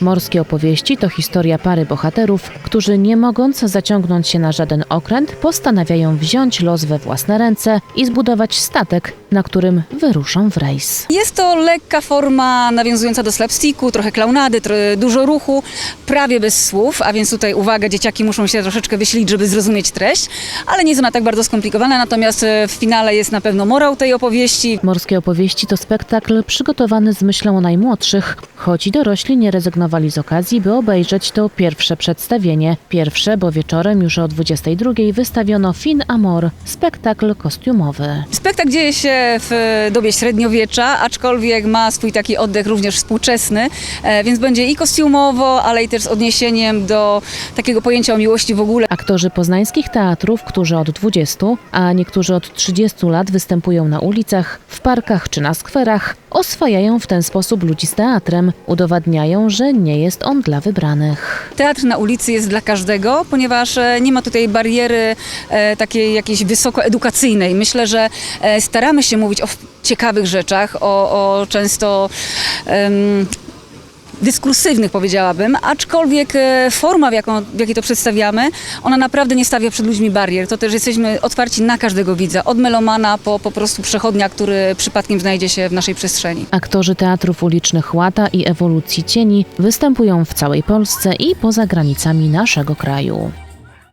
Morskie opowieści to historia pary bohaterów, którzy nie mogąc zaciągnąć się na żaden okręt, postanawiają wziąć los we własne ręce i zbudować statek, na którym wyruszą w rejs. Jest to lekka forma nawiązująca do slapsticku, trochę klaunady, tro- dużo ruchu, prawie bez słów, a więc tutaj uwaga, dzieciaki muszą się troszeczkę wysilić, żeby zrozumieć treść, ale nie jest ona tak bardzo skomplikowana, natomiast e, w finale jest na pewno morał tej opowieści. Morskie opowieści to spektakl przygotowany z myślą o najmłodszych, choć i dorośli nie rezygnowali z okazji, by obejrzeć to pierwsze przedstawienie. Pierwsze, bo wieczorem już o 22 wystawiono Fin Amor, spektakl kostiumowy. Spektakl dzieje się w dobie średniowiecza, aczkolwiek ma swój taki oddech również współczesny, e, więc będzie i kostiumowo, ale i też z odniesieniem do takiego pojęcia o miłości w ogóle. Aktorzy poznańskich teatrów, którzy od 20, a niektórzy od 30 lat występują na ulicach, w parkach czy na skwerach, oswajają w ten sposób ludzi z teatrem, udowadniają, że nie jest on dla wybranych. Teatr na ulicy jest dla każdego, ponieważ e, nie ma tutaj bariery e, takiej jakiejś wysokoedukacyjnej. Myślę, że e, staramy się mówić o ciekawych rzeczach, o, o często dyskursywnych powiedziałabym, aczkolwiek e, forma, w, jaką, w jakiej to przedstawiamy, ona naprawdę nie stawia przed ludźmi barier. To też jesteśmy otwarci na każdego widza, od melomana po po prostu przechodnia, który przypadkiem znajdzie się w naszej przestrzeni. Aktorzy teatrów ulicznych Łata i Ewolucji Cieni występują w całej Polsce i poza granicami naszego kraju.